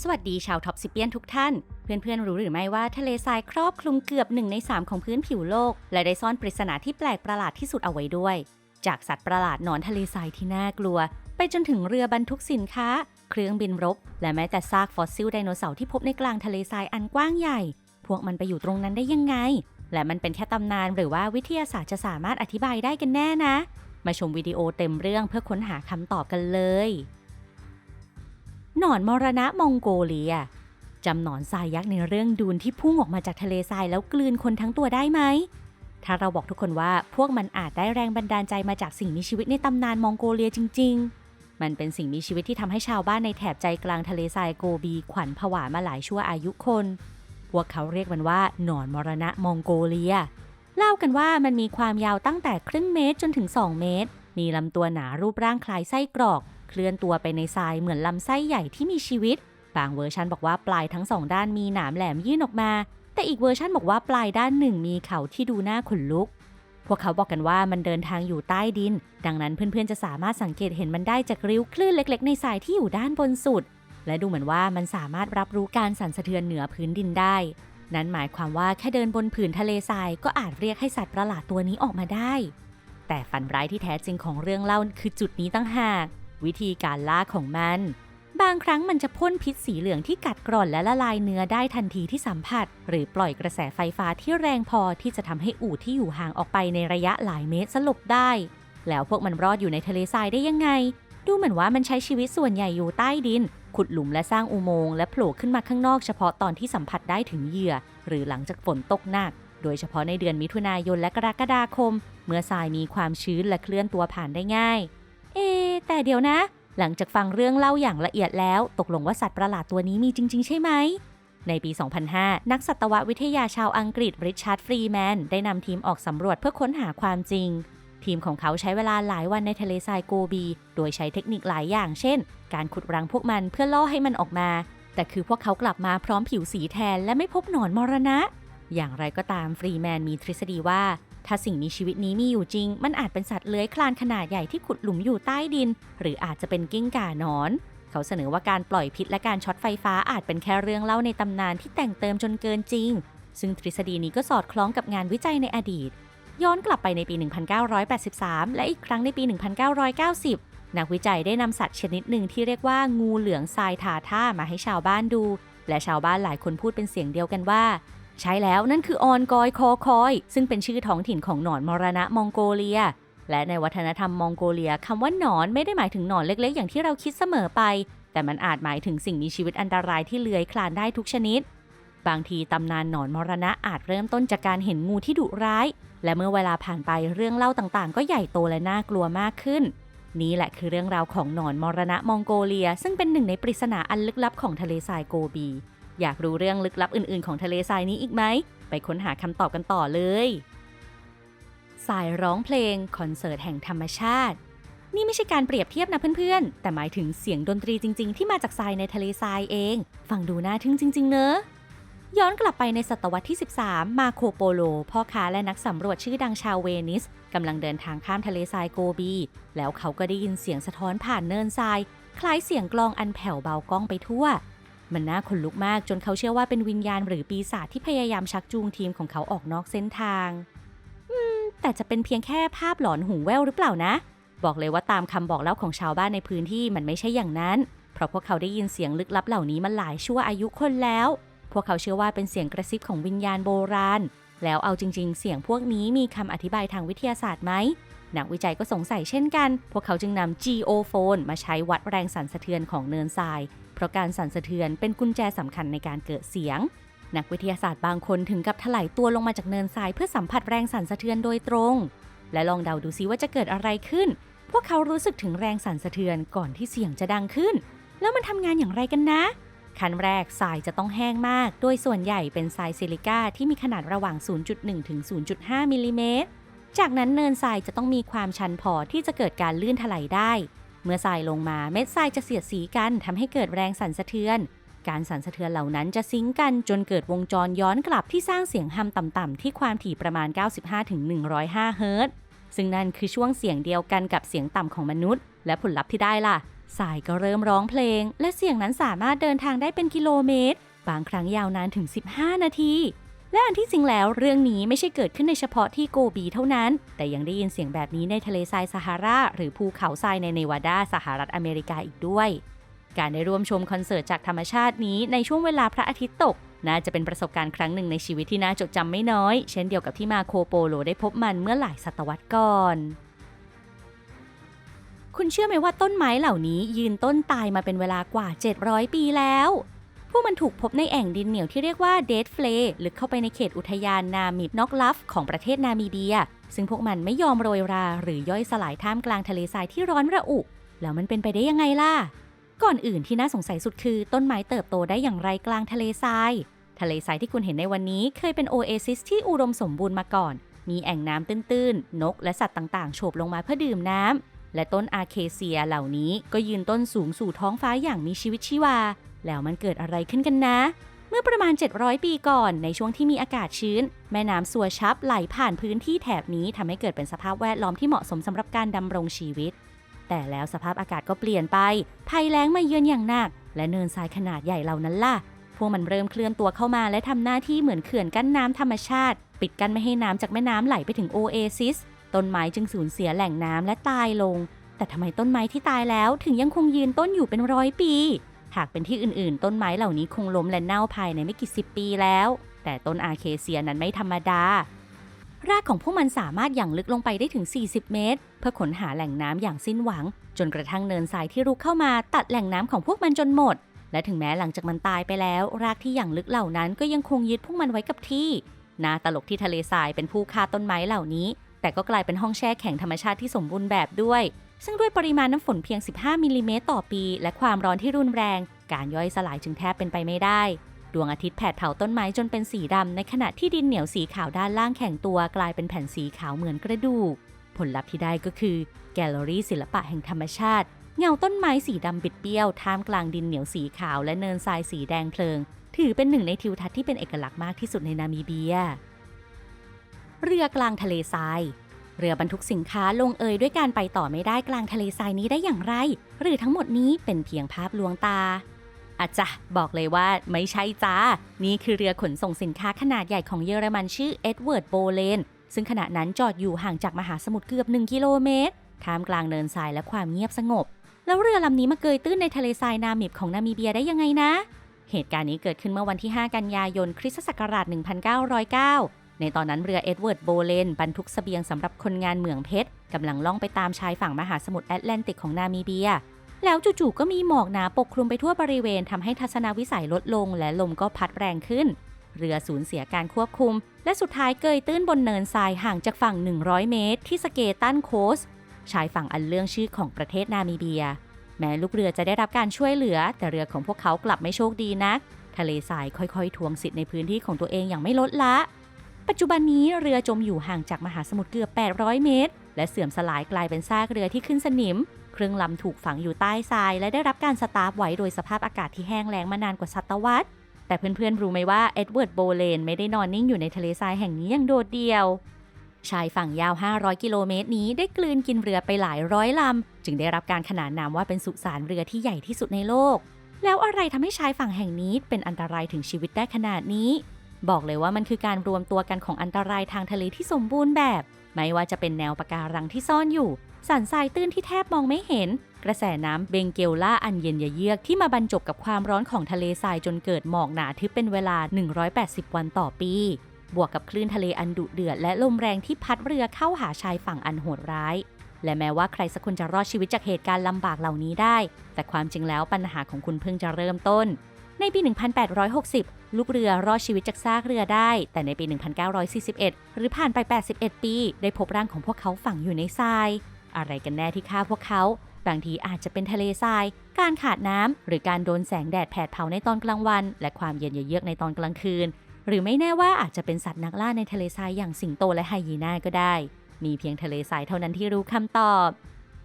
สวัสดีชาวท็อปซิเปียนทุกท่าน เพื่อนๆ รู้หรือไม่ว่าทะเลทรายครอบคลุมเกือบหนึ่งใน 3 ของพื้นผิวโลก และได้ซ่อนปริศนาที่แปลกประหลาดที่สุดเอาไว้ด้วย จากสัตว์ประหลาดนอนทะเลทรายที่น่ากลัว ไปจนถึงเรือบรรทุกสินค้า เครื่องบินรบ และแม้แต่ซากฟอสซิลไดโนเสาร์ที่พบในกลางทะเลทรายอันกว้างใหญ่ พวกมันไปอยู่ตรงนั้นได้ยังไง และมันเป็นแค่ตำนานหรือว่าวิทยาศาสตร์จะสามารถอธิบายได้กันแน่นะ มาชมวิดีโอเต็มเรื่องเพื่อค้นหาคำตอบกันเลย หนอนมรณะมองโกเลียจำหนอนทรายยักษ์ในเรื่องดูนที่พุ่งออกมาจากทะเลทรายแล้วกลืนคนทั้งตัวได้ไหม ถ้าเราบอกทุกคนว่าพวกมันอาจได้แรงบันดาลใจมาจากสิ่งมีชีวิตในตำนานมองโกเลียจริง ๆ มันเป็นสิ่งมีชีวิตที่ทำให้ชาวบ้านในแถบใจกลางทะเลทรายโกบี ขวัญผวามาหลายชั่วอายุคน พวกเขาเรียกมันว่าหนอนมรณะมองโกเลีย เล่ากันว่ามันมีความยาวตั้งแต่ครึ่งเมตรจนถึง 2 เมตร มีลำตัวหนารูปร่างคล้ายไส้กรอก เคลื่อนตัวไปในทรายเหมือนลำไส้ใหญ่ที่มีชีวิต บางเวอร์ชันบอกว่าปลายทั้งสองด้านมีหนามแหลมยื่นออกมา แต่อีกเวอร์ชันบอกว่าปลายด้านหนึ่งมีเขาที่ดูน่าขนลุก พวกเขาบอกกันว่ามันเดินทางอยู่ใต้ดิน ดังนั้นเพื่อนๆจะสามารถสังเกตเห็นมันได้จากริ้วคลื่นเล็ก ๆ ในทรายที่อยู่ด้านบนสุด และดูเหมือนว่ามันสามารถรับรู้การสั่นสะเทือนเหนือพื้นดินได้ นั่นหมายความว่าแค่เดินบนผืนทะเลทรายก็อาจเรียกให้สัตว์ประหลาดตัวนี้ออกมาได้แต่ฝันร้ายที่แท้จริงของเรื่องเล่าคือจุดนี้ตั้งหาก วิธีการล่าของมัน บางครั้งมันจะพ่นพิษสีเหลืองที่กัดกร่อนและละลายเนื้อได้ทันทีที่สัมผัส หรือปล่อยกระแสไฟฟ้าที่แรงพอที่จะทำให้อูฐที่อยู่ห่างออกไปในระยะหลายเมตรสลบได้ แล้วพวกมันรอดอยู่ในทะเลทรายได้ยังไง ดูเหมือนว่ามันใช้ชีวิตส่วนใหญ่อยู่ใต้ดิน ขุดหลุมและสร้างอุโมงค์และโผล่ขึ้นมาข้างนอกเฉพาะตอนที่สัมผัสได้ถึงเหยื่อ หรือหลังจากฝนตกหนักโดยเฉพาะในเดือนมิถุนายนและกรกฎาคม เมื่อทรายมีความชื้นและเคลื่อนตัวผ่านได้ง่าย เอ แต่เดี๋ยวนะ หลังจากฟังเรื่องเล่าอย่างละเอียดแล้ว ตกลงว่าสัตว์ประหลาดตัวนี้มีจริง ๆ ใช่ไหม ในปี 2005 นักสัตววิทยาชาวอังกฤษริชาร์ดฟรีแมนได้นำทีมออกสำรวจเพื่อค้นหาความจริง ทีมของเขาใช้เวลาหลายวันในทะเลทรายโกบี โดยใช้เทคนิคหลายอย่าง เช่น การขุดรังพวกมันเพื่อล่อให้มันออกมา แต่คือพวกเขากลับมาพร้อมผิวสีแทนและไม่พบหนอนมรณะ อย่างไรก็ตามฟรีแมนมีทฤษฎีว่า ถ้าสิ่งมีชีวิตนี้มีอยู่จริง มันอาจเป็นสัตว์เลื้อยคลานขนาดใหญ่ที่ขุดหลุมอยู่ใต้ดิน หรืออาจจะเป็นกิ้งก่าหนอน เขาเสนอว่าการปล่อยพิษและการช็อตไฟฟ้าอาจเป็นแค่เรื่องเล่าในตำนานที่แต่งเติมจนเกินจริง ซึ่งทฤษฎีนี้ก็สอดคล้องกับงานวิจัยในอดีต ย้อนกลับไปในปี 1983 และอีกครั้งในปี 1990 นักวิจัยได้นำสัตว์ชนิดหนึ่งที่เรียกว่างูเหลืองทรายทาท่ามาให้ชาวบ้านดู และชาวบ้านหลายคนพูดเป็นเสียงเดียวกันว่า ใช่แล้วนั่นคือออนกอยคอคอย ซึ่งเป็นชื่อท้องถิ่นของหนอนมรณะมองโกเลีย และในวัฒนธรรมมองโกเลียคำว่าหนอนไม่ได้หมายถึงหนอนเล็กๆ อย่างที่เราคิดเสมอไป แต่มันอาจหมายถึงสิ่งมีชีวิตอันตรายที่เลื้อยคลานได้ทุกชนิด บางทีตำนานหนอนมรณะอาจเริ่มต้นจากการเห็นงูที่ดุร้าย และเมื่อเวลาผ่านไปเรื่องเล่าต่างๆ ก็ใหญ่โตและน่ากลัวมากขึ้น นี่แหละคือเรื่องราวของหนอนมรณะมองโกเลีย ซึ่งเป็นหนึ่งในปริศนาอันลึกลับของทะเลทรายโกบี อยากรู้เรื่องลึกลับอื่น ๆ ของทะเลทรายนี้อีกไหม ไปค้นหาคำตอบกันต่อเลย สายร้องเพลงคอนเสิร์ตแห่งธรรมชาติ นี่ไม่ใช่การเปรียบเทียบนะเพื่อนๆ แต่หมายถึงเสียงดนตรีจริง ๆ ที่มาจากทรายในทะเลทรายเอง ฟังดูน่าทึ่งจริง ๆ เนอะย้อนกลับไปในศตวรรษที่ 13 มาโคโปโล พ่อค้าและนักสำรวจชื่อดังชาวเวนิสกำลังเดินทางข้ามทะเลทรายโกบี แล้วเขาก็ได้ยินเสียงสะท้อนผ่านเนินทราย คล้ายเสียงกลองอันแผ่วเบาก้องไปทั่ว มันน่าขนลุกมากจนเขาเชื่อว่าเป็นวิญญาณหรือปีศาจที่พยายามชักจูงทีมของเขาออกนอกเส้นทาง อืม แต่จะเป็นเพียงแค่ภาพหลอนหูแว่วหรือเปล่านะ บอกเลยว่าตามคำบอกเล่าของชาวบ้านในพื้นที่มันไม่ใช่อย่างนั้น เพราะพวกเขาได้ยินเสียงลึกลับเหล่านี้มาหลายชั่วอายุคนแล้ว พวกเขาเชื่อว่าเป็นเสียงกระซิบของวิญญาณโบราณ แล้วเอาจริง ๆ เสียงพวกนี้มีคำอธิบายทางวิทยาศาสตร์ไหมนักวิจัยก็สงสัยเช่นกัน พวกเขาจึงนำ geophone มาใช้วัดแรงสั่นสะเทือนของเนินทราย ราะการสั่นสะเทือนเป็นกุญแจสำคัญในการเกิดเสียง นักวิทยาศาสตร์บางคนถึงกับถลายตัวลงมาจากเนินทรายเพื่อสัมผัสแรงสั่นสะเทือนโดยตรง และลองเดาดูซิว่าจะเกิดอะไรขึ้น พวกเขารู้สึกถึงแรงสั่นสะเทือนก่อนที่เสียงจะดังขึ้น แล้วมันทำงานอย่างไรกันนะขั้นแรกทรายจะต้องแห้งมาก โดยส่วนใหญ่เป็นทรายซิลิก้าที่มีขนาดระหว่าง 0.1 ถึง 0.5 มิลลิเมตร จากนั้นเนินทรายจะต้องมีความชันพอที่จะเกิดการลื่นถลายได้ เมื่อทรายลงมาเม็ดทรายจะเสียดสีกันทำให้เกิดแรงสั่นสะเทือน การสั่นสะเทือนเหล่านั้นจะซิงก์กันจนเกิดวงจรย้อนกลับที่สร้างเสียงฮัมต่ำๆที่ความถี่ประมาณ 95-105 เฮิรตซ์ซึ่งนั่นคือช่วงเสียงเดียวกันกับเสียงต่ำของมนุษย์ และผลลัพธ์ที่ได้ล่ะสายก็เริ่มร้องเพลง และเสียงนั้นสามารถเดินทางได้เป็นกิโลเมตร บางครั้งยาวนานถึง 15 นาที และอันที่จริงแล้วเรื่องนี้ไม่ใช่เกิดขึ้นในเฉพาะที่โกบีเท่านั้น แต่ยังได้ยินเสียงแบบนี้ในทะเลทรายซาฮาราหรือภูเขาทรายในเนวาดาสหรัฐอเมริกาอีกด้วย การได้ร่วมชมคอนเสิร์ตจากธรรมชาตินี้ในช่วงเวลาพระอาทิตย์ตก น่าจะเป็นประสบการณ์ครั้งหนึ่งในชีวิตที่น่าจดจำไม่น้อย เช่นเดียวกับที่มาโคโปโลได้พบมันเมื่อหลายศตวรรษก่อนคุณเชื่อไหมว่าต้นไม้เหล่านี้ยืนต้นตายมาเป็นเวลากว่า 700 ปีแล้ว พวกมันถูกพบในแอ่งดินเหนียวที่เรียกว่าเดดเฟลลึกเข้าไปในเขตอุทยานนามิบนอกลัฟของประเทศนามิเบีย ซึ่งพวกมันไม่ยอมโรยรา หรือย่อยสลายท่ามกลางทะเลทรายที่ร้อนระอุ แล้วมันเป็นไปได้ยังไงล่ะ ก่อนอื่นที่น่าสงสัยสุดคือต้นไม้เติบโตได้อย่างไรกลางทะเลทราย ทะเลทรายที่คุณเห็นในวันนี้เคยเป็นโอเอซิสที่อุดมสมบูรณ์มาก่อน มีแอ่งน้ำตื้นๆ นกและสัตว์ต่างๆ โฉบลงมาเพื่อดื่มน้ำและต้นอาเคเซียเหล่านี้ก็ยืนต้นสูงสู่ท้องฟ้าอย่างมีชีวิตชีวา แล้วมันเกิดอะไรขึ้นกันนะ เมื่อประมาณ 700 ปีก่อนในช่วงที่มีอากาศชื้น แม่น้ำซัวชับไหลผ่านพื้นที่แถบนี้ทำให้เกิดเป็นสภาพแวดล้อมที่เหมาะสมสำหรับการดำรงชีวิต แต่แล้วสภาพอากาศก็เปลี่ยนไปภัยแล้งมาเยือนอย่างหนัก และเนินทรายขนาดใหญ่เหล่านั้นล่ะพวกมันเริ่มเคลื่อนตัวเข้ามาและทำหน้าที่เหมือนเขื่อนกั้นน้ำธรรมชาติ ปิดกั้นไม่ให้น้ำจากแม่น้ำไหลไปถึงโอเอซิสต้นไม้จึงสูญเสียแหล่งน้ำและตายลง แต่ทำไมต้นไม้ที่ตายแล้วถึงยังคงยืนต้นอยู่เป็นร้อยปี หากเป็นที่อื่นๆ ต้นไม้เหล่านี้คงล้มและเน่าภายในไม่กี่สิบปีแล้ว แต่ต้นอาเคเซียนั้นไม่ธรรมดารากของพวกมันสามารถหยั่งลึกลงไปได้ถึง 40 เมตร เพื่อค้นหาแหล่งน้ำอย่างสิ้นหวัง จนกระทั่งเนินทรายที่รุกเข้ามาตัดแหล่งน้ำของพวกมันจนหมด และถึงแม้หลังจากมันตายไปแล้ว รากที่หยั่งลึกเหล่านั้นก็ยังคงยึดพวกมันไว้กับที่น่าตลกที่ทะเลทรายเป็นผู้ฆ่าต้นไม้เหล่านี้ แต่ก็กลายเป็นห้องแช่แข็งธรรมชาติที่สมบูรณ์แบบด้วย ซึ่งด้วยปริมาณน้ำฝนเพียง 15มิลลิเมตรต่อปี และความร้อนที่รุนแรง การย่อยสลายจึงแทบเป็นไปไม่ได้ ดวงอาทิตย์แผดเผาต้นไม้จนเป็นสีดำ ในขณะที่ดินเหนียวสีขาวด้านล่างแข็งตัวกลายเป็นแผ่นสีขาวเหมือนกระดูก ผลลัพธ์ที่ได้ก็คือ แกลเลอรี่ศิลปะแห่งธรรมชาติ เงาต้นไม้สีดำบิดเบี้ยวท่ามกลางดินเหนียวสีขาวและเนินทรายสีแดงเพลิง ถือเป็นหนึ่งในทิวทัศน์ที่เป็นเอกลักษณ์มากที่สุดในนามิเบีย เรือกลางทะเลทราย เรือบรรทุกสินค้าลงเอยด้วยการไปต่อไม่ได้กลางทะเลทรายนี้ได้อย่างไร หรือทั้งหมดนี้เป็นเพียงภาพลวงตาอาจจะบอกเลยว่าไม่ใช่จ้า นี่คือเรือขนส่งสินค้าขนาดใหญ่ของเยอรมันชื่อเอ็ดเวิร์ดโบเลนซึ่งขณะนั้นจอดอยู่ห่างจากมหาสมุทรเกือบ 1 กิโลเมตรท่ามกลางเนินทรายและความเงียบสงบ แล้วเรือลำนี้มาเกยตื้นในทะเลทรายนามิบของนามิเบียได้ยังไงนะ เหตุการณ์นี้เกิดขึ้นเมื่อวันที่ 5 กันยายน คริสตศักราช 1909 ในตอนนั้นเรือเอ็ดเวิร์ดโบเลนบรรทุกเสบียงสำหรับคนงานเหมืองเพชรกำลังล่องไปตามชายฝั่งมหาสมุทรแอตแลนติกของนามิเบีย แล้วจู่ๆก็มีหมอกหนาปกคลุมไปทั่วบริเวณทำให้ทัศนวิสัยลดลง และลมก็พัดแรงขึ้น เรือสูญเสียการควบคุม และสุดท้ายเกยตื้นบนเนินทรายห่างจากฝั่ง 100 เมตร ที่สเกตันโคสชายฝั่งอันเรื่องชื่อของประเทศนามิเบีย แม้ลูกเรือจะได้รับการช่วยเหลือ แต่เรือของพวกเขากลับไม่โชคดีนัก ทะเลทรายค่อยๆทวงสิทธิ์ในพื้นที่ของตัวเองอย่างไม่ลดละ ปัจจุบันนี้เรือจมอยู่ห่างจากมหาสมุทรเกือบ 800 เมตร และเสื่อมสลายกลายเป็นซากเรือที่ขึ้นสนิม เครื่องลำถูกฝังอยู่ใต้ทราย และได้รับการสตาร์ฟไว้โดยสภาพอากาศที่แห้งแล้งมานานกว่าศตวรรษ แต่เพื่อนๆรู้ไหมว่าเอ็ดเวิร์ดโบเลนไม่ได้นอนนิ่งอยู่ในทะเลทรายแห่งนี้อย่างโดดเดี่ยว ชายฝั่งยาว 500 กิโลเมตรนี้ได้กลืนกินเรือไปหลายร้อยลำ จึงได้รับการขนานนามว่าเป็นสุสานเรือที่ใหญ่ที่สุดในโลก แล้วอะไรทำให้ชายฝั่งแห่งนี้เป็นอันตรายถึงชีวิตได้ขนาดนี้ บอกเลยว่ามันคือการรวมตัวกันของอันตรายทางทะเลที่สมบูรณ์แบบ ไม่ว่าจะเป็นแนวปะการังที่ซ่อนอยู่ สันทรายตื้นที่แทบมองไม่เห็น กระแสน้ำเบงเกลล่าอันเย็นยะเยือกที่มาบรรจบกับความร้อนของทะเลทรายจนเกิดหมอกหนาทึบเป็นเวลา 180 วันต่อปี บวกกับคลื่นทะเลอันดุเดือดและลมแรงที่พัดเรือเข้าหาชายฝั่งอันโหดร้ายและแม้ว่าใครสักคนจะรอดชีวิตจากเหตุการณ์ลำบากเหล่านี้ได้ แต่ความจริงแล้วปัญหาของคุณเพิ่งจะเริ่มต้น ในปี 1860 ลูกเรือรอดชีวิตจากซากเรือได้ แต่ในปี 1941 หรือผ่านไป 81 ปี ได้พบร่างของพวกเขาฝังอยู่ในทราย อะไรกันแน่ที่ฆ่าพวกเขา บางทีอาจจะเป็นทะเลทราย การขาดน้ำหรือการโดนแสงแดดแผดเผาในตอนกลางวัน และความเย็นเยือกในตอนกลางคืน หรือไม่แน่ว่าอาจจะเป็นสัตว์นักล่าในทะเลทรายอย่างสิงโตและไฮยีน่าก็ได้ มีเพียงทะเลทรายเท่านั้นที่รู้คำตอบ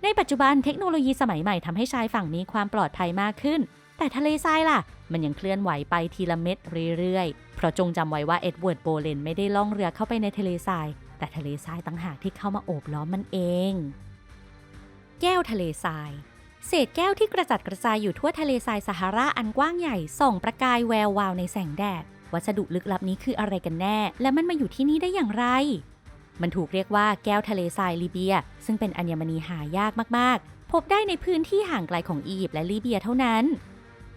ในปัจจุบันเทคโนโลยีสมัยใหม่ทำให้ชายฝั่งมีความปลอดภัยมากขึ้น แต่ทะเลทรายล่ะ มันยังเคลื่อนไหวไปทีละเม็ดเรื่อยๆ เพราะจงจำไว้ว่าเอ็ดเวิร์ดโบเลนไม่ได้ล่องเรือเข้าไปในทะเลทราย แต่ทะเลทรายต่างหากที่เข้ามาโอบล้อมมันเอง แก้วทะเลทราย เศษแก้วที่กระจัดกระจายอยู่ทั่วทะเลทรายซาฮาราอันกว้างใหญ่ส่องประกายแวววาวในแสงแดด วัสดุลึกลับนี้คืออะไรกันแน่ และมันมาอยู่ที่นี่ได้อย่างไรมันถูกเรียกว่าแก้วทะเลทรายลิเบีย ซึ่งเป็นอัญมณีหายากมาก ๆ พบได้ในพื้นที่ห่างไกลของอียิปต์และลิเบียเท่านั้น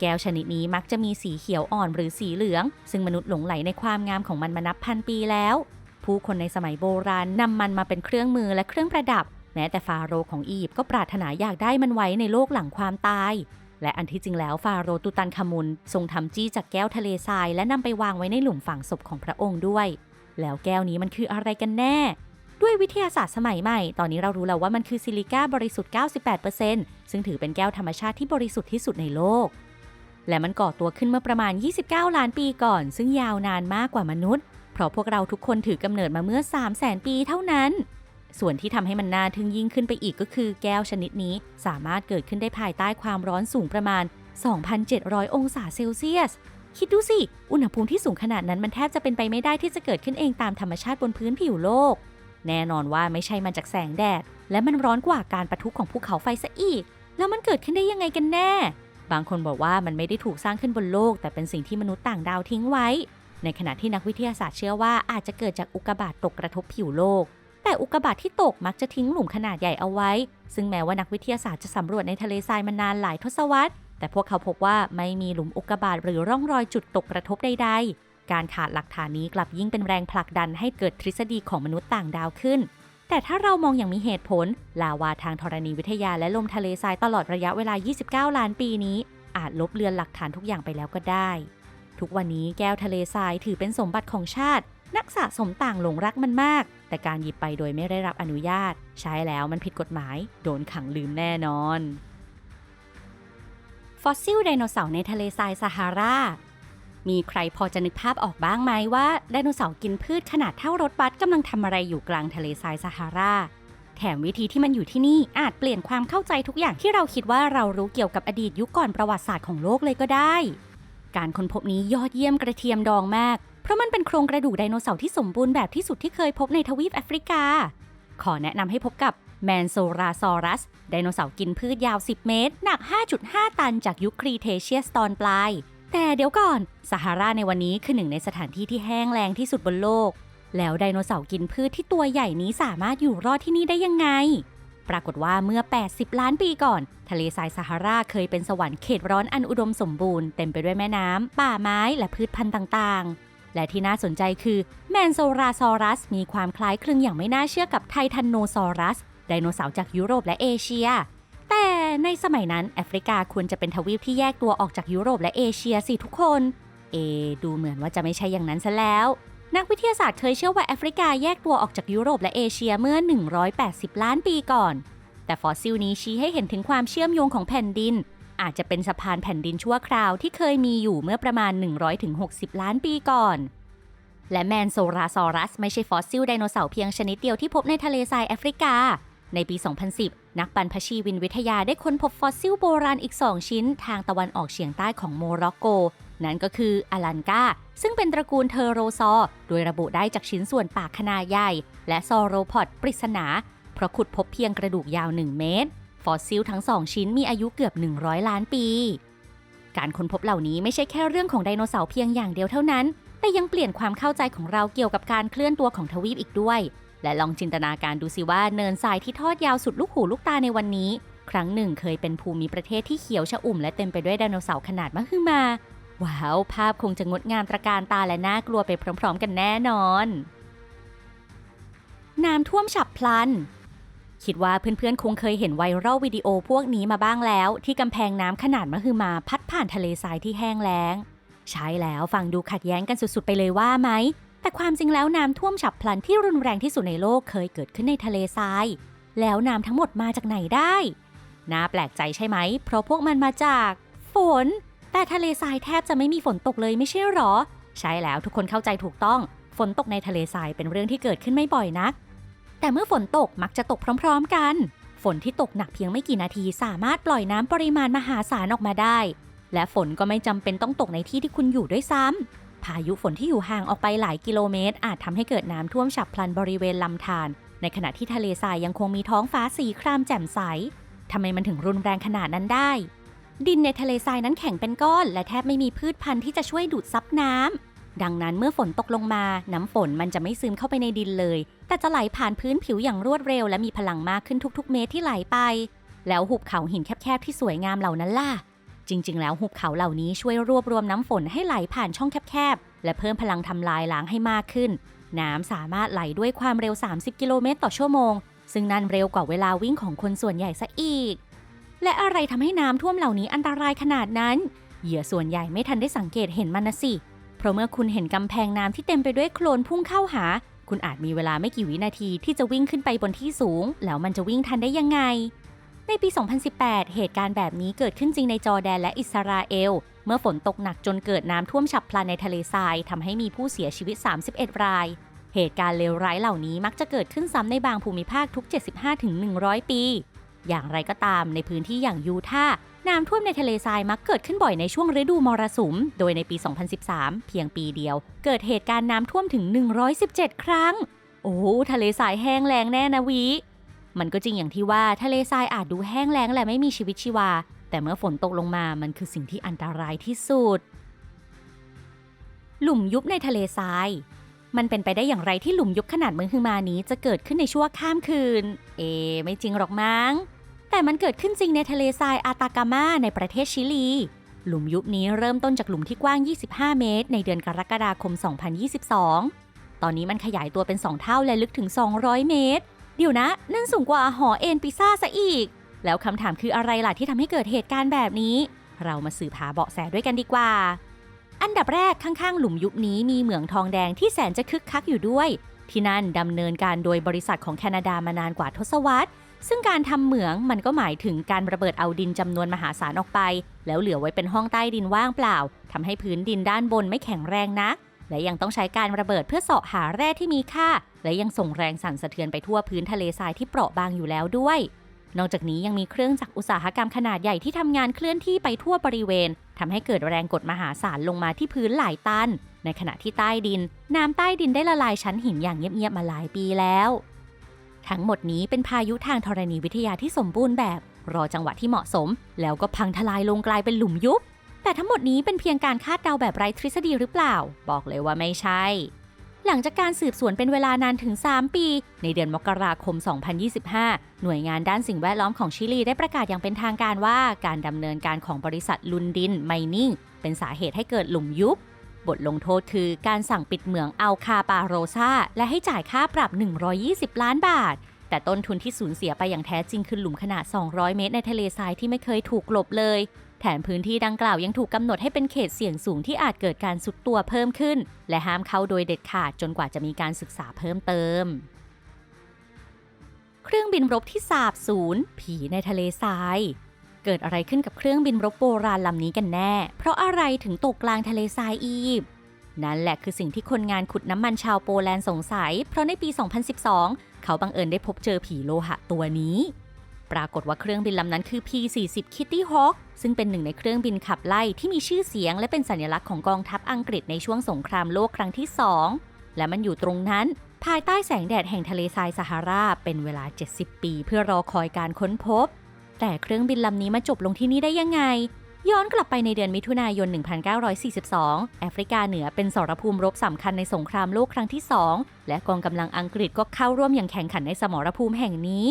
แก้วชนิดนี้มักจะมีสีเขียวอ่อนหรือสีเหลือง ซึ่งมนุษย์หลงไหลในความงามของมันมานับพันปีแล้ว ผู้คนในสมัยโบราณนำมันมาเป็นเครื่องมือและเครื่องประดับ แม้แต่ฟาโรห์ของอียิปต์ก็ปรารถนาอยากได้มันไว้ในโลกหลังความตาย และอันที่จริงแล้วฟาโรห์ตุตันคามุนทรงทำจี้จากแก้วทะเลทรายและนำไปวางไว้ในหลุมฝังศพของพระองค์ด้วย แล้วแก้วนี้มันคืออะไรกันแน่ด้วยวิทยาศาสตร์สมัยใหม่ ตอนนี้เรารู้แล้วว่ามันคือซิลิก้าบริสุทธิ์ 98%ซึ่งถือเป็นแก้วธรรมชาติที่บริสุทธิ์ที่สุดในโลก และมันก่อตัวขึ้นเมื่อประมาณ 29 ล้านปีก่อน ซึ่งยาวนานมากกว่ามนุษย์ เพราะพวกเราทุกคนถือกำเนิดมาเมื่อ 3 0 0แสนปีเท่านั้น ส่วนที่ทำให้มันน่าทึ่งยิ่งขึ้นไปอีกก็คือแก้วชนิดนี้สามารถเกิดขึ้นได้ภายใต้ความร้อนสูงประมาณ 2,700 องศาเซลเซียส คิดดูสิ อุณหภูมิที่สูงขนาดนั้นมันแทบจะเป็นไปไม่ได้ที่จะเกิดขึ้นเองตามธรรมชาติบนพื้นผิวโลก แน่นอนว่าไม่ใช่มาจากแสงแดด และมันร้อนกว่าการประทุของภูเขาไฟซะอีก แล้วมันเกิดขึ้นได้ยังไงกันแน่ บางคนบอกว่ามันไม่ได้ถูกสร้างขึ้นบนโลก แต่เป็นสิ่งที่มนุษย์ต่างดาวทิ้งไว้ ในขณะที่นักวิทยาศาสตร์เชื่อว่าอาจจะเกิดจากอุกกาบาตตกกระทบผิวโลก แต่อุกกาบาตที่ตกมักจะทิ้งหลุมขนาดใหญ่เอาไว้ ซึ่งแม้ว่านักวิทยาศาสตร์จะสำรวจในทะเลทรายมานานหลายทศวรรษ แต่พวกเขาพบว่าไม่มีหลุมอุกกาบาตหรือร่องรอยจุดตกกระทบใด ๆ การขาดหลักฐานนี้กลับยิ่งเป็นแรงผลักดันให้เกิดทฤษฎีของมนุษย์ต่างดาวขึ้น แต่ถ้าเรามองอย่างมีเหตุผล ลาวาทางธรณีวิทยาและลมทะเลทรายตลอดระยะเวลา 29 ล้านปีนี้ อาจลบเลือนหลักฐานทุกอย่างไปแล้วก็ได้ ทุกวันนี้แก้วทะเลทรายถือเป็นสมบัติของชาติ นักสะสมต่างหลงรักมันมาก แต่การหยิบไปโดยไม่ได้รับอนุญาต ใช้แล้วมันผิดกฎหมาย โดนขังลืมแน่นอน ฟอสซิลไดโนเสาร์ในทะเลทรายซาฮารา มีใครพอจะนึกภาพออกบ้างไหมว่าไดโนเสาร์กินพืชขนาดเท่ารถบัสกำลังทำอะไรอยู่กลางทะเลทรายซาฮาราแถมวิธีที่มันอยู่ที่นี่อาจเปลี่ยนความเข้าใจทุกอย่างที่เราคิดว่าเรารู้เกี่ยวกับอดีตยุคก่อนประวัติศาสตร์ของโลกเลยก็ได้ การค้นพบนี้ยอดเยี่ยมกระเทียมดองมาก เพราะมันเป็นโครงกระดูกไดโนเสาร์ที่สมบูรณ์แบบที่สุดที่เคยพบในทวีปแอฟริกา ขอแนะนำให้พบกับแมนโซราซอรัสไดโนเสาร์กินพืชยาว 10 เมตร หนัก 5.5 ตันจากยุคครีเทเชียสตอนปลาย แต่เดี๋ยวก่อนซาฮาราในวันนี้คือหนึ่งในสถานที่ที่แห้งแล้งที่สุดบนโลก แล้วไดโนเสาร์กินพืชที่ตัวใหญ่นี้สามารถอยู่รอดที่นี่ได้ยังไง ปรากฏว่าเมื่อ 80 ล้านปีก่อน ทะเลทรายซาฮาราเคยเป็นสวรรค์เขตร้อนอันอุดมสมบูรณ์เต็มไปด้วยแม่น้ำป่าไม้และพืชพันธุ์ต่างๆ และที่น่าสนใจคือแมนโซราซอรัส มีความคล้ายคลึงอย่างไม่น่าเชื่อกับไททันโนซอรัสไดโนเสาร์จากยุโรปและเอเชีย แต่ในสมัยนั้นแอฟริกาควรจะเป็นทวีปที่แยกตัวออกจากยุโรปและเอเชียสิทุกคน เอ ดูเหมือนว่าจะไม่ใช่อย่างนั้นซะแล้ว นักวิทยาศาสตร์เคยเชื่อว่าแอฟริกาแยกตัวออกจากยุโรปและเอเชียเมื่อ 180 ล้านปีก่อน แต่ฟอสซิลนี้ชี้ให้เห็นถึงความเชื่อมโยงของแผ่นดิน อาจจะเป็นสะพานแผ่นดินชั่วคราวที่เคยมีอยู่เมื่อประมาณ 100-60 ล้านปีก่อนและแมนโซราซอรัสไม่ใช่ฟอสซิลไดโนเสาร์เพียงชนิดเดียวที่พบในทะเลทรายแอฟริกา ในปี 2010 นักบรรพชีวินวิทยาได้ค้นพบฟอสซิลโบราณอีก 2 ชิ้น ทางตะวันออกเฉียงใต้ของโมร็อกโก นั่นก็คืออลันกาซึ่งเป็นตระกูลเทอโรซอร์โดยระบุได้จากชิ้นส่วนปากขนาดใหญ่ และซอโรพอดปริศนา เพราะขุดพบเพียงกระดูกยาว 1 เมตร ฟอสซิลทั้ง 2 ชิ้นมีอายุเกือบ 100 ล้านปี การค้นพบเหล่านี้ไม่ใช่แค่เรื่องของไดโนเสาร์เพียงอย่างเดียวเท่านั้น แต่ยังเปลี่ยนความเข้าใจของเราเกี่ยวกับการเคลื่อนตัวของทวีปอีกด้วย และลองจินตนาการดูสิว่าเนินทรายที่ทอดยาวสุดลูกหูลูกตาในวันนี้ ครั้งหนึ่งเคยเป็นภูมิประเทศที่เขียวชอุ่มและเต็มไปด้วยไดโนเสาร์ขนาดมหึมา ว้าว ภาพคงจะงดงามตระการตาและน่ากลัวไปพร้อม ๆ กันแน่นอน น้ำท่วมฉับพลัน คิดว่าเพื่อนๆคงเคยเห็นไวรัลวิดีโอพวกนี้มาบ้างแล้ว ที่กำแพงน้ำขนาดมหึมาพัดผ่านทะเลทรายที่แห้งแล้ง ใช่แล้วฟังดูขัดแย้งกันสุดๆไปเลยว่าไหม แต่ความจริงแล้วน้ำท่วมฉับพลันที่รุนแรงที่สุดในโลกเคยเกิดขึ้นในทะเลทราย แล้วน้ำทั้งหมดมาจากไหนได้ น่าแปลกใจใช่ไหม เพราะพวกมันมาจาก ฝน แต่ทะเลทรายแทบจะไม่มีฝนตกเลยไม่ใช่หรอ ใช่แล้วทุกคนเข้าใจถูกต้อง ฝนตกในทะเลทรายเป็นเรื่องที่เกิดขึ้นไม่บ่อยนัก แต่เมื่อฝนตกมักจะตกพร้อม ๆ กัน ฝนที่ตกหนักเพียงไม่กี่นาทีสามารถปล่อยน้ำปริมาณมหาศาลออกมาได้ และฝนก็ไม่จำเป็นต้องตกในที่ที่คุณอยู่ด้วยซ้ำ พายุฝนที่อยู่ห่างออกไปหลายกิโลเมตร อาจทำให้เกิดน้ำท่วมฉับพลันบริเวณลำธารในขณะที่ทะเลทรายยังคงมีท้องฟ้าสีครามแจ่มใสทำไมมันถึงรุนแรงขนาดนั้นได้ ดินในทะเลทรายนั้นแข็งเป็นก้อน และแทบไม่มีพืชพันธุ์ที่จะช่วยดูดซับน้ำดังนั้นเมื่อฝนตกลงมา น้ำฝนมันจะไม่ซึมเข้าไปในดินเลย แต่จะไหลผ่านพื้นผิวอย่างรวดเร็ว และมีพลังมากขึ้นทุกๆ เมตรที่ไหลไป แล้วหุบเขาหินแคบๆที่สวยงามเหล่านั้นล่ะ จริง ๆ แล้วหุบเขาเหล่านี้ช่วยรวบรวมน้ำฝนให้ไหลผ่านช่องแคบๆ และเพิ่มพลังทำลายล้างให้มากขึ้น น้ำสามารถไหลด้วยความเร็ว 30 กิโลเมตรต่อชั่วโมง ซึ่งนั่นเร็วกว่าเวลาวิ่งของคนส่วนใหญ่ซะอีก และอะไรทำให้น้ำท่วมเหล่านี้อันตรายขนาดนั้น เหยื่อส่วนใหญ่ไม่ทันได้สังเกตเห็นมันนะสิ เพราะเมื่อคุณเห็นกำแพงน้ำที่เต็มไปด้วยโคลนพุ่งเข้าหา คุณอาจมีเวลาไม่กี่วินาทีที่จะวิ่งขึ้นไปบนที่สูง แล้วมันจะวิ่งทันได้ยังไง ในปี 2018 เหตุการณ์แบบนี้เกิดขึ้นจริงในจอแดนและอิสราเอล เมื่อฝนตกหนักจนเกิดน้ำท่วมฉับพลันในทะเลทรายทำให้มีผู้เสียชีวิต 31 ราย เหตุการณ์เลวร้ายเหล่านี้มักจะเกิดขึ้นซ้ำในบางภูมิภาคทุก 75-100 ปี อย่างไรก็ตามในพื้นที่อย่างยูทาห์น้ำท่วมในทะเลทรายมักเกิดขึ้นบ่อยในช่วงฤดูมรสุม โดยในปี 2013 เพียงปีเดียว เกิดเหตุการณ์น้ำท่วมถึง 117 ครั้ง โอ้ทะเลทรายแห้งแล้งแน่นะวิ มันก็จริงอย่างที่ว่าทะเลทรายอาจดูแห้งแล้งและไม่มีชีวิตชีวา แต่เมื่อฝนตกลงมามันคือสิ่งที่อันตรายที่สุด หลุมยุบในทะเลทราย มันเป็นไปได้อย่างไรที่หลุมยุบขนาดเมืองฮือมานี้จะเกิดขึ้นในชั่วข้ามคืน เอ ไม่จริงหรอกมั้ง แต่มันเกิดขึ้นจริงในทะเลทรายอาตากามาในประเทศชิลี หลุมยุบนี้เริ่มต้นจากหลุมที่กว้าง 25 เมตร ในเดือนกรกฎาคม 2022 ตอนนี้มันขยายตัวเป็น 2 เท่าและลึกถึง 200 เมตร เดี๋ยวนะ นั่นสูงกว่าหอเอ็นพิซซ่าซะอีก แล้วคำถามคืออะไรล่ะที่ทำให้เกิดเหตุการณ์แบบนี้ เรามาสืบหาเบาะแสด้วยกันดีกว่า อันดับแรกข้างๆ หลุมยุบนี้มีเหมืองทองแดงที่แสนจะคึกคักอยู่ด้วย ที่นั่นดำเนินการโดยบริษัทของแคนาดามานานกว่าทศวรรษซึ่งการทำเหมืองมันก็หมายถึงการระเบิดเอาดินจำนวนมหาศาลออกไป แล้วเหลือไว้เป็นห้องใต้ดินว่างเปล่าทำให้พื้นดินด้านบนไม่แข็งแรงนัก และยังต้องใช้การระเบิดเพื่อเสาะหาแร่ที่มีค่า และยังส่งแรงสั่นสะเทือนไปทั่วพื้นทะเลทรายที่เปราะบางอยู่แล้วด้วย นอกจากนี้ยังมีเครื่องจักรอุตสาหกรรมขนาดใหญ่ที่ทำงานเคลื่อนที่ไปทั่วบริเวณทำให้เกิดแรงกดมหาศาลลงมาที่พื้นหลายตัน ในขณะที่ใต้ดิน น้ำใต้ดินได้ละลายชั้นหินอย่างเงียบๆมาหลายปีแล้ว ทั้งหมดนี้เป็นพายุทางธรณีวิทยาที่สมบูรณ์แบบ รอจังหวะที่เหมาะสม แล้วก็พังทลายลงกลายเป็นหลุมยุบ แต่ทั้งหมดนี้เป็นเพียงการคาดเดาแบบไร้ทฤษฎีหรือเปล่า บอกเลยว่าไม่ใช่ หลังจากการสืบสวนเป็นเวลานานถึง 3 ปี ในเดือนมกราคม 2025 หน่วยงานด้านสิ่งแวดล้อมของชิลีได้ประกาศอย่างเป็นทางการว่า การดำเนินการของบริษัทลุนดินไมนิ่งเป็นสาเหตุให้เกิดหลุมยุบบทลงโทษคือการสั่งปิดเหมืองอัลคาปาโรซาและให้จ่ายค่าปรับ 120 ล้านบาท แต่ต้นทุนที่สูญเสียไปอย่างแท้จริงคือหลุมขนาด 200 เมตรในทะเลทรายที่ไม่เคยถูกกลบเลย แถมพื้นที่ดังกล่าวยังถูกกำหนดให้เป็นเขตเสี่ยงสูงที่อาจเกิดการสุดตัวเพิ่มขึ้น และห้ามเข้าโดยเด็ดขาดจนกว่าจะมีการศึกษาเพิ่มเติม เครื่องบินรบที่สาบสูญผีในทะเลทรายเกิดอะไรขึ้นกับเครื่องบินรบโบราณลำนี้กันแน่ เพราะอะไรถึงตกกลางทะเลทรายอียิปต์นั่นแหละคือสิ่งที่คนงานขุดน้ำมันชาวโปแลนด์สงสัย เพราะในปี 2012 เขาบังเอิญได้พบเจอผีโลหะตัวนี้ ปรากฏว่าเครื่องบินลำนั้นคือ P-40 Kitty Hawk ซึ่งเป็นหนึ่งในเครื่องบินขับไล่ที่มีชื่อเสียง และเป็นสัญลักษณ์ของกองทัพอังกฤษในช่วงสงครามโลกครั้งที่ 2 และมันอยู่ตรงนั้น ภายใต้แสงแดดแห่งทะเลทรายซาฮารา เป็นเวลา 70 ปี เพื่อรอคอยการค้นพบ แต่เครื่องบินลำนี้มาจบลงที่นี่ได้ยังไง ย้อนกลับไปในเดือนมิถุนายน 1942 แอฟริกาเหนือเป็นสรภูมิรบสำคัญในสงครามโลกครั้งที่ 2 และกองกำลังอังกฤษก็เข้าร่วมอย่างแข่งขันในสมรภูมิแห่งนี้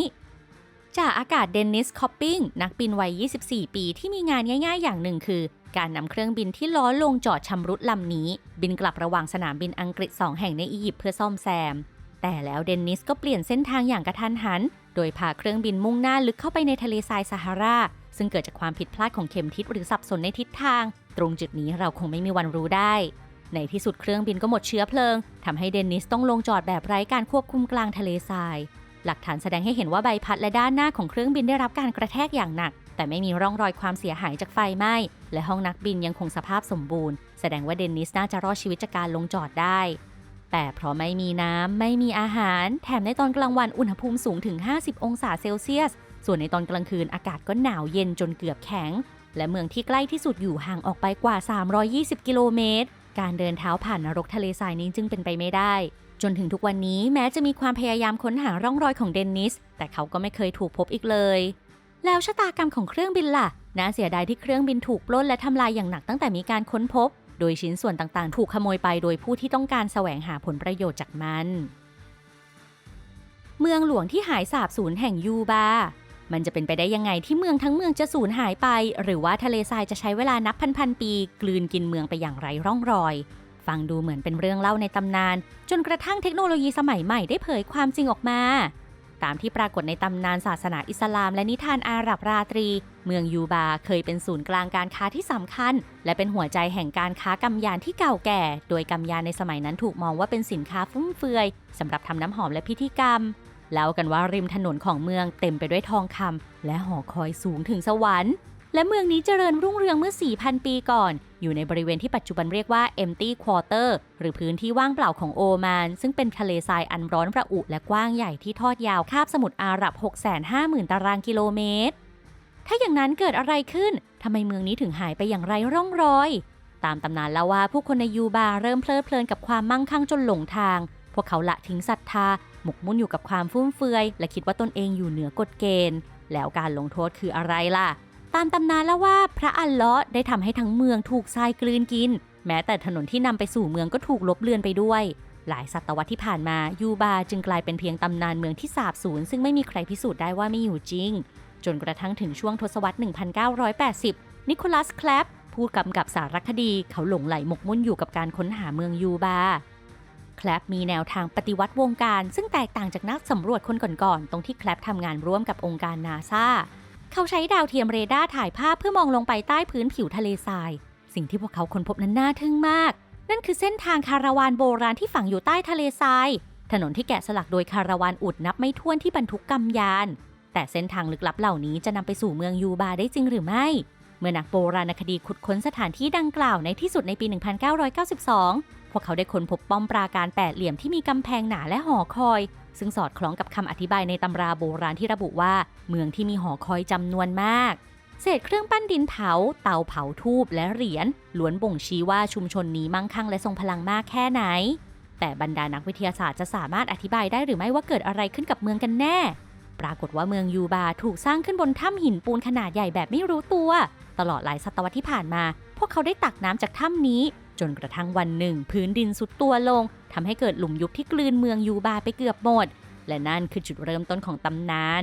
จ่าอากาศเดนนิสคอปปิงนักบินวัย 24 ปีที่มีงานง่ายๆ อย่างหนึ่งคือ การนำเครื่องบินที่ล้อลงจอดชำรุดลำนี้ บินกลับระหว่างสนามบินอังกฤษ 2 แห่งในอียิปต์เพื่อซ่อมแซม แต่แล้วเดนนิสก็เปลี่ยนเส้นทางอย่างกระทันหัน โดยพาเครื่องบินมุ่งหน้าลึกเข้าไปในทะเลทรายซาฮารา ซึ่งเกิดจากความผิดพลาดของเข็มทิศหรือสับสนในทิศทาง ตรงจุดนี้เราคงไม่มีวันรู้ได้ ในที่สุดเครื่องบินก็หมดเชื้อเพลิงทำให้เดนนิสต้องลงจอดแบบไร้การควบคุมกลางทะเลทราย หลักฐานแสดงให้เห็นว่าใบพัดและด้านหน้าของเครื่องบินได้รับการกระแทกอย่างหนัก แต่ไม่มีร่องรอยความเสียหายจากไฟไหม้ และห้องนักบินยังคงสภาพสมบูรณ์ แสดงว่าเดนนิสน่าจะรอดชีวิตจากการลงจอดได้ แต่เพราะไม่มีน้ำไม่มีอาหาร แถมในตอนกลางวันอุณหภูมิสูงถึง 50 องศาเซลเซียส ส่วนในตอนกลางคืนอากาศก็หนาวเย็นจนเกือบแข็ง และเมืองที่ใกล้ที่สุดอยู่ห่างออกไปกว่า 320 กิโลเมตร การเดินเท้าผ่านนรกทะเลทรายนี้จึงเป็นไปไม่ได้ จนถึงทุกวันนี้แม้จะมีความพยายามค้นหาร่องรอยของเดนนิส แต่เขาก็ไม่เคยถูกพบอีกเลย แล้วชะตากรรมของเครื่องบินล่ะ น่าเสียดายที่เครื่องบินถูกปล้นและทำลายอย่างหนักตั้งแต่มีการค้นพบ โดยชิ้นส่วนต่างๆ ถูกขโมยไปโดยผู้ที่ต้องการแสวงหาผลประโยชน์จากมัน เมืองหลวงที่หายสาบสูญแห่งยูบา มันจะเป็นไปได้ยังไงที่เมืองทั้งเมืองจะสูญหายไป หรือว่าทะเลทรายจะใช้เวลานับพันๆปี กลืนกินเมืองไปอย่างไรร่องรอย ฟังดูเหมือนเป็นเรื่องเล่าในตำนาน จนกระทั่งเทคโนโลยีสมัยใหม่ได้เผยความจริงออกมา ตามที่ปรากฏในตำนานศาสนาอิสลามและนิทานอาหรับราตรี เมืองยูบาเคยเป็นศูนย์กลางการค้าที่สำคัญ และเป็นหัวใจแห่งการค้ากำยานที่เก่าแก่ โดยกำยานในสมัยนั้นถูกมองว่าเป็นสินค้าฟุ่มเฟือยสำหรับทำน้ำหอมและพิธีกรรมเล่ากันว่าริมถนนของเมืองเต็มไปด้วยทองคำและหอคอยสูงถึงสวรรค์ และเมืองนี้เจริญรุ่งเรืองเมื่อ 4,000 ปีก่อน อยู่ในบริเวณที่ปัจจุบันเรียกว่า empty quarter หรือพื้นที่ว่างเปล่าของโอมาน ซึ่งเป็นทะเลทรายอันร้อนระอุและกว้างใหญ่ที่ทอดยาวคาบสมุทรอาหรับ 650,000 ตารางกิโลเมตร ถ้าอย่างนั้นเกิดอะไรขึ้นทำไมเมืองนี้ถึงหายไปอย่างไรร่องรอย ตามตำนานเล่าว่าผู้คนในยูบาเริ่มเพลิดเพลินกับความมั่งคั่งจนหลงทาง พวกเขาละทิ้งศรัทธาหมกมุ่นอยู่กับความฟุ่มเฟือย และคิดว่าตนเองอยู่เหนือกฎเกณฑ์ แล้วการลงโทษคืออะไรล่ะ ตามตำนานแล้วว่าพระอัลเลาะห์ได้ทำให้ทั้งเมืองถูกทรายกลืนกิน แม้แต่ถนนที่นำไปสู่เมืองก็ถูกลบเลือนไปด้วย หลายศตวรรษที่ผ่านมายูบาจึงกลายเป็นเพียงตำนานเมืองที่สาบสูญซึ่งไม่มีใครพิสูจน์ได้ว่าไม่อยู่จริง จนกระทั่งถึงช่วงทศวรรษ 1980 นิโคลัสแคลปผู้กำกับสารคดีเขาหลงไหลหมกมุ่นอยู่กับการค้นหาเมืองยูบาแคลปมีแนวทางปฏิวัติวงการ ซึ่งแตกต่างจากนักสำรวจคนก่อนๆตรงที่แคลปทำงานร่วมกับองค์การนาซา เขาใช้ดาวเทียมเรดาร์ถ่ายภาพเพื่อมองลงไปใต้พื้นผิวทะเลทราย สิ่งที่พวกเขาค้นพบนั้นน่าทึ่งมาก นั่นคือเส้นทางคาราวานโบราณที่ฝังอยู่ใต้ทะเลทราย ถนนที่แกะสลักโดยคาราวานอุดนับไม่ถ้วนที่บรรทุกกำยาน แต่เส้นทางลึกลับเหล่านี้จะนำไปสู่เมืองยูบาได้จริงหรือไม่ เมื่อนักโบราณคดีขุดค้นสถานที่ดังกล่าวในที่สุดในปี 1992 พวกเขาได้ค้นพบป้อมปราการแปดเหลี่ยมที่มีกำแพงหนาและหอคอย ซึ่งสอดคล้องกับคำอธิบายในตำราโบราณที่ระบุว่า เมืองที่มีหอคอยจำนวนมาก เศษเครื่องปั้นดินเผา เตาเผาทูบและเหรียญล้วนบ่งชี้ว่าชุมชนนี้มั่งคั่งและทรงพลังมากแค่ไหน แต่บรรดานักวิทยาศาสตร์จะสามารถอธิบายได้หรือไม่ว่าเกิดอะไรขึ้นกับเมืองกันแน่ ปรากฏว่าเมืองยูบาถูกสร้างขึ้นบนถ้ำหินปูนขนาดใหญ่แบบไม่รู้ตัว ตลอดหลายศตวรรษที่ผ่านมา พวกเขาได้ตักน้ำจากถ้ำนี้ จนกระทั่งวันหนึ่ง พื้นดินสุดตัวลงทำให้เกิดหลุมยุบที่กลืนเมืองยูบาไปเกือบหมด และนั่นคือจุดเริ่มต้นของตำนาน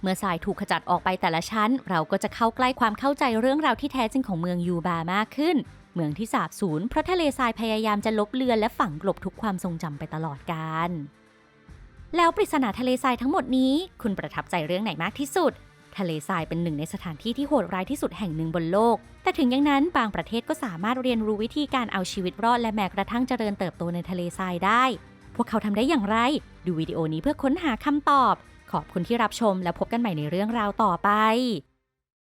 เมื่อทรายถูกขจัดออกไปแต่ละชั้น เราก็จะเข้าใกล้ความเข้าใจเรื่องราวที่แท้จริงของเมืองยูบามากขึ้น เมืองที่สาบสูญเพราะทะเลทรายพยายามจะลบเลือนและฝังกลบทุกความทรงจำไปตลอดกาลแล้วปริศนาทะเลทรายทั้งหมดนี้ คุณประทับใจเรื่องไหนมากที่สุด ทะเลทรายเป็นหนึ่งในสถานที่ที่โหดร้ายที่สุดแห่งหนึ่งบนโลก แต่ถึงอย่างนั้นบางประเทศก็สามารถเรียนรู้วิธีการเอาชีวิตรอดและแม้กระทั่งเจริญเติบโตในทะเลทรายได้ พวกเขาทำได้อย่างไร ดูวิดีโอนี้เพื่อค้นหาคำตอบ ขอบคุณที่รับชมและพบกันใหม่ในเรื่องราวต่อไป